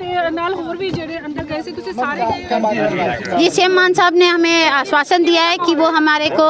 ਤੇ ਨਾਲ ਹੋਰ ਵੀ ਜਿਹੜੇ ਅੰਦਰ ਗਏ ਸੀ ਤੁਸੀਂ ਸਾਰੇ ਗਏ ये सीएम मान साहब ने हमें आश्वासन दिया है कि वो हमारे को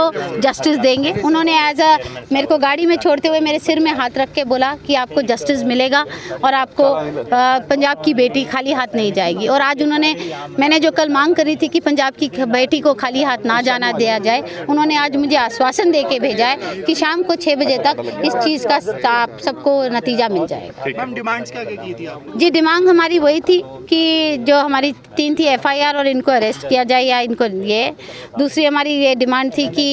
जस्टिस देंगे उन्होंने एज अ मेरे को गाड़ी में छोड़ते हुए मेरे सिर में हाथ रख के बोला कि आपको जस्टिस मिलेगा और आपको अ, पंजाब की बेटी खाली हाथ नहीं जाएगी और आज उन्होंने मैंने जो कल मांग करी थी कि पंजाब की बेटी को खाली हाथ ना जाना दिया जाए उन्होंने आज मुझे आश्वासन दे के भेजा है कि शाम को छः बजे तक इस चीज़ का आप सबको नतीजा मिल जाएगा मैम डिमांड्स क्या क्या की थी आपने जी डिमांड हमारी वही थी कि जो हमारी तीन थी एफआईआर और इनको अरेस्ट किया जाए या इनको ये। दूसरी हमारी ये डिमांड थी कि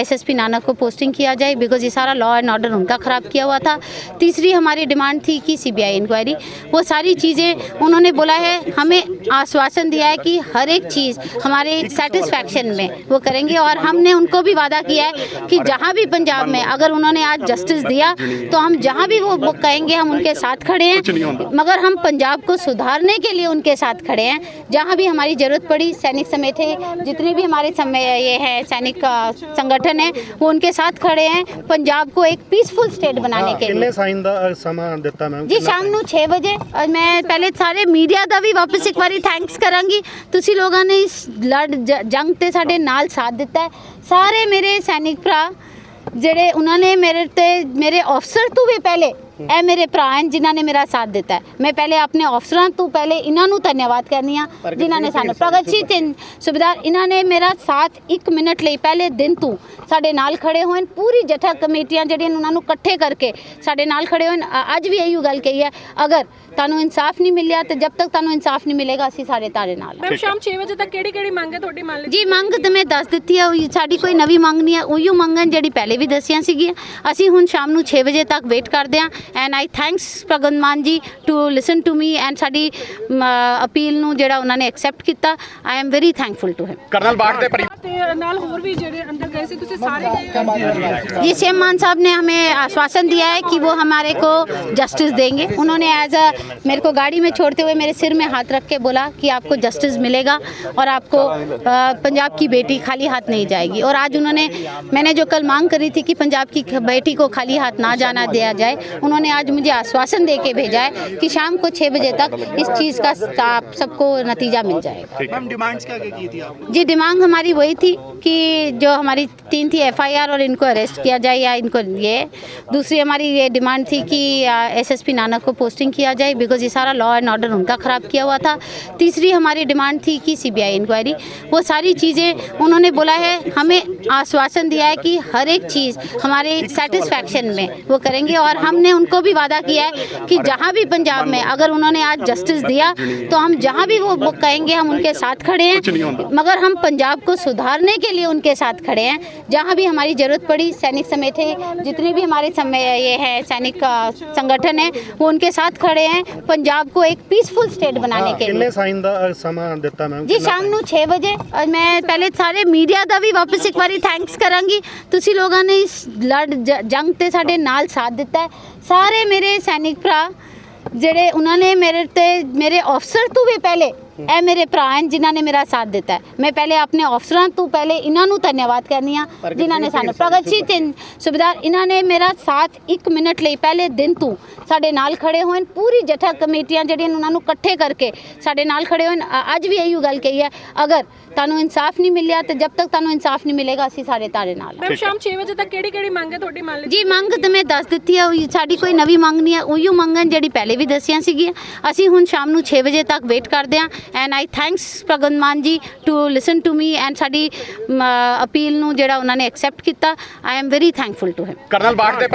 एसएसपी नानक को पोस्टिंग किया जाए बिकॉज़ ये सारा लॉ एंड ऑर्डर उनका ख़राब किया हुआ था। तीसरी हमारी डिमांड थी कि सीबीआई इंक्वायरी वो सारी चीज़ें उन्होंने बोला है, हमें आश्वासन दिया है कि हर एक चीज़ हमारे सेटिस्फैक्शन में वो करेंगे और हमने उनको भी वादा किया है कि जहाँ भी पंजाब में अगर उन्होंने आज जस्टिस दिया तो हम जहाँ भी वो वो कहेंगे, हम उनके साथ खड़े हैं। मगर हम पंजाब को सुधारने के लिए उनके साथ खड़े हैं जहाँ भी हमारी ज़रूरत पड़ी सैनिक समेत है जितने भी हमारे समय ये है सैनिक अ, संगठन है वो उनके साथ खड़े हैं पंजाब को एक पीसफुल स्टेट बनाने के लिए ਕਿੰਨੇ ਸਾਈਨ ਦਾ ਅ, ਸਮਾਂ ਦਿੱਤਾ ਮੈਮ ਜੀ ਸ਼ਾਮ ਨੂੰ 6 ਵਜੇ ਔਰ ਮੈਂ ਪਹਿਲੇ ਸਾਰੇ ਮੀਡੀਆ ਦਾ ਵੀ ਵਾਪਸ ਇੱਕ ਵਾਰੀ ਥੈਂਕਸ ਕਰਾਂਗੀ ਤੁਸੀਂ ਲੋਕਾਂ ਨੇ ਇਸ ਲੜ ਜ- ਜੰਗ ਤੇ ਸਾਡੇ ਨਾਲ ਸਾਥ ਦਿੱਤਾ ਹੈ ਸਾਰੇ ਮੇਰੇ ਸੈਨਿਕ ਭਰਾ ਜਿਹੜੇ ਉਹਨਾਂ ਨੇ ਮੇਰੇ ਤੇ ਮੇਰੇ ਅਫਸਰ ਤੋਂ ਵੀ ਪਹਿਲੇ ਇਹ ਮੇਰੇ ਭਰਾ ਹਨ ਜਿਨ੍ਹਾਂ ਨੇ ਮੇਰਾ ਸਾਥ ਦਿੱਤਾ ਮੈਂ ਪਹਿਲੇ ਆਪਣੇ ਅਫਸਰਾਂ ਤੋਂ ਪਹਿਲੇ ਇਹਨਾਂ ਨੂੰ ਧੰਨਵਾਦ ਕਰਨੀ ਆ ਜਿਨ੍ਹਾਂ ਨੇ ਸਾਨੂੰ ਪ੍ਰਗਟ ਸਿੰਘ ਤੇ ਸੁਬੇਦਾਰ ਇਹਨਾਂ ਨੇ ਮੇਰਾ ਸਾਥ 1 ਮਿੰਟ ਲਈ ਪਹਿਲੇ ਦਿਨ ਤੋਂ ਸਾਡੇ ਨਾਲ ਖੜੇ ਹੋਏ ਨੇ ਪੂਰੀ ਜਥਾ ਕਮੇਟੀਆਂ ਜਿਹੜੀਆਂ ਉਹਨਾਂ ਨੂੰ ਇਕੱਠੇ ਕਰਕੇ ਸਾਡੇ ਨਾਲ ਖੜੇ ਹੋਏ ਅੱਜ ਵੀ ਇਹੀ ਗੱਲ ਕਹੀ ਹੈ ਅਗਰ ਤੁਹਾਨੂੰ ਇਨਸਾਫ ਨਹੀਂ ਮਿਲਿਆ ਤੇ ਜਦ ਤੱਕ ਤੁਹਾਨੂੰ ਇਨਸਾਫ ਨਹੀਂ ਮਿਲੇਗਾ ਅਸੀਂ ਸਾਰੇ ਤਾਰੇ ਨਾਲ। ਮੈਮ ਸ਼ਾਮ 6 ਵਜੇ ਤੱਕ ਕਿਹੜੀ ਕਿਹੜੀ ਮੰਗ ਹੈ ਤੁਹਾਡੀ ਮੰਨ ਲਈ ਜੀ ਮੰਗ ਤੇ ਮੈਂ ਦੱਸ ਦਿੱਤੀ ਹੈ ਉਹੀ ਸਾਡੀ ਕੋਈ ਨਵੀਂ ਮੰਗ ਨਹੀਂ ਹੈ। ਉਹੀਓ ਮੰਗਾਂ ਜਿਹੜੀ ਪਹਿਲੇ ਵੀ ਦੱਸੀਆਂ ਸੀਗੀਆਂ। ਅਸੀਂ ਹੁਣ ਸ਼ਾਮ ਨੂੰ 6 ਵਜੇ ਤੱਕ ਵੇਟ ਕਰਦੇ ਹਾਂ। and I thanks Bhagwant Mann ji to listen to me and ਸਾਡੀ ਅਪੀਲ ਨੂੰ ਜਿਹੜਾ ਉਹਨਾਂ ਨੇ ਐਕਸੈਪਟ ਕੀਤਾ I am very thankful to him colonel Bath ਦੇ ਪਰਿਵਾਰ ਤੇ ਨਾਲ ਹੋਰ ਵੀ ਜਿਹੜੇ ਅੰਦਰ ਗਏ ਸੀ ਤੁਸੀਂ ਸਾਰੇ ਗਏ ये सीएम मान साहब ने हमें आश्वासन दिया है कि वो हमारे को जस्टिस देंगे उन्होंने एज अ मेरे को गाड़ी में छोड़ते हुए मेरे सिर में हाथ रख के बोला कि आपको जस्टिस मिलेगा और आपको अ, पंजाब की बेटी खाली हाथ नहीं जाएगी और आज उन्होंने मैंने जो कल मांग करी थी कि पंजाब की बेटी को खाली हाथ ना जाना दिया जाए उन्होंने आज मुझे आश्वासन दे के भेजा है कि शाम को छः बजे तक इस चीज़ का आप सबको नतीजा मिल जाएगा। डिमांड्स क्या की थी जी डिमांड हमारी वही थी कि जो हमारी तीन थी एफआईआर और इनको अरेस्ट किया जाए या इनको ये। दूसरी हमारी ये डिमांड थी कि एसएसपी नानक को पोस्टिंग किया जाए बिकॉज़ ये सारा लॉ एंड ऑर्डर उनका ख़राब किया हुआ था। तीसरी हमारी डिमांड थी कि सीबीआई इंक्वायरी वो सारी चीज़ें उन्होंने बोला है हमें आश्वासन दिया है कि हर एक चीज़ हमारे सेटिस्फैक्शन में वो करेंगे और हमने उनको भी वादा किया है कि जहाँ भी पंजाब में अगर उन्होंने आज जस्टिस दिया तो हम जहाँ भी वो वो कहेंगे हम उनके साथ खड़े हैं मगर हम पंजाब को सुधारने के लिए उनके साथ खड़े हैं जहाँ भी हमारी ज़रूरत पड़ी सैनिक समेत है जितने भी हमारे समय ये है सैनिक अ, संगठन है वो उनके साथ खड़े हैं पंजाब को एक पीसफुल स्टेट बनाने के लिए ਕਿੰਨੇ ਸਾਈਨ ਦਾ ਅ, ਸਮਾਂ ਦਿੱਤਾ ਮੈਮ ਜੀ ਸ਼ਾਮ ਨੂੰ 6 ਵਜੇ ਔਰ ਮੈਂ ਪਹਿਲੇ ਸਾਰੇ ਮੀਡੀਆ ਦਾ ਵੀ ਵਾਪਸ ਇੱਕ ਵਾਰੀ ਥੈਂਕਸ ਕਰਾਂਗੀ ਤੁਸੀਂ ਲੋਕਾਂ ਨੇ ਇਸ ਲੜ ਜ- ਜੰਗ ਤੇ ਸਾਡੇ ਨਾਲ ਸਾਥ ਦਿੱਤਾ ਹੈ ਸਾਰੇ ਮੇਰੇ ਸੈਨਿਕ ਭਰਾ ਜਿਹੜੇ ਉਹਨਾਂ ਨੇ ਮੇਰੇ ਤੇ ਮੇਰੇ ਅਫਸਰ ਤੋਂ ਵੀ ਪਹਿਲੇ ਇਹ ਮੇਰੇ ਭਰਾ ਹਨ ਜਿਨ੍ਹਾਂ ਨੇ ਮੇਰਾ ਸਾਥ ਦਿੱਤਾ ਹੈ। ਮੈਂ ਪਹਿਲੇ ਆਪਣੇ ਅਫਸਰਾਂ ਤੋਂ ਪਹਿਲੇ ਇਹਨਾਂ ਨੂੰ ਧੰਨਵਾਦ ਕਰਨੀ ਆ ਜਿਨ੍ਹਾਂ ਨੇ ਸਾਨੂੰ ਪ੍ਰਗਟ ਸਿੰਘ ਤੇ ਸੁਬੇਦਾਰ ਇਹਨਾਂ ਨੇ ਮੇਰਾ ਸਾਥ 1 ਮਿੰਟ ਲਈ ਪਹਿਲੇ ਦਿਨ ਤੋਂ ਸਾਡੇ ਨਾਲ ਖੜੇ ਹੋਏ ਪੂਰੀ ਜਥਾ ਕਮੇਟੀਆਂ ਜਿਹੜੀਆਂ ਉਹਨਾਂ ਨੂੰ ਇਕੱਠੇ ਕਰਕੇ ਸਾਡੇ ਨਾਲ ਖੜੇ ਹੋਏ ਨੇ ਅ- ਅੱਜ ਵੀ ਇਹੀ ਗੱਲ ਕਹੀ ਹੈ ਅਗਰ ਤੁਹਾਨੂੰ ਇਨਸਾਫ ਨਹੀਂ ਮਿਲਿਆ ਤੇ ਜਦ ਤੱਕ ਤੁਹਾਨੂੰ ਇਨਸਾਫ ਨਹੀਂ ਮਿਲੇਗਾ ਅਸੀਂ ਸਾਰੇ ਤਾਰੇ ਨਾਲ ਹਾਂ। ਮੈਮ ਸ਼ਾਮ 6 ਵਜੇ ਤੱਕ ਕਿਹੜੀ ਕਿਹੜੀ ਮੰਗ ਹੈ ਤੁਹਾਡੀ ਮੰਨ ਲਈ? ਜੀ ਮੰਗ ਤੇ ਮੈਂ ਦੱਸ ਦਿੱਤੀ ਹੈ ਉਹੀ ਸਾਡੀ ਕੋਈ ਨਵੀਂ ਮੰਗ ਨਹੀਂ ਹੈ। ਉਹੀਓ ਮੰਗਾਂ ਜਿਹੜੀ ਪਹਿਲੇ ਵੀ ਦੱਸੀਆਂ ਸੀਗੀਆਂ। ਅਸੀਂ ਹੁਣ ਸ਼ਾਮ ਨੂੰ 6 ਵਜੇ ਤੱਕ ਵੇਟ ਕਰਦੇ ਹਾਂ। And I thanks Bhagwant Mann ji to listen to me and ਸਾਡੀ ਅਪੀਲ ਨੂੰ ਜਿਹੜਾ ਉਹਨਾਂ ਨੇ ਐਕਸੈਪਟ ਕੀਤਾ I am very thankful to him colonel Bath ਦੇ ਪਰਿਵਾਰ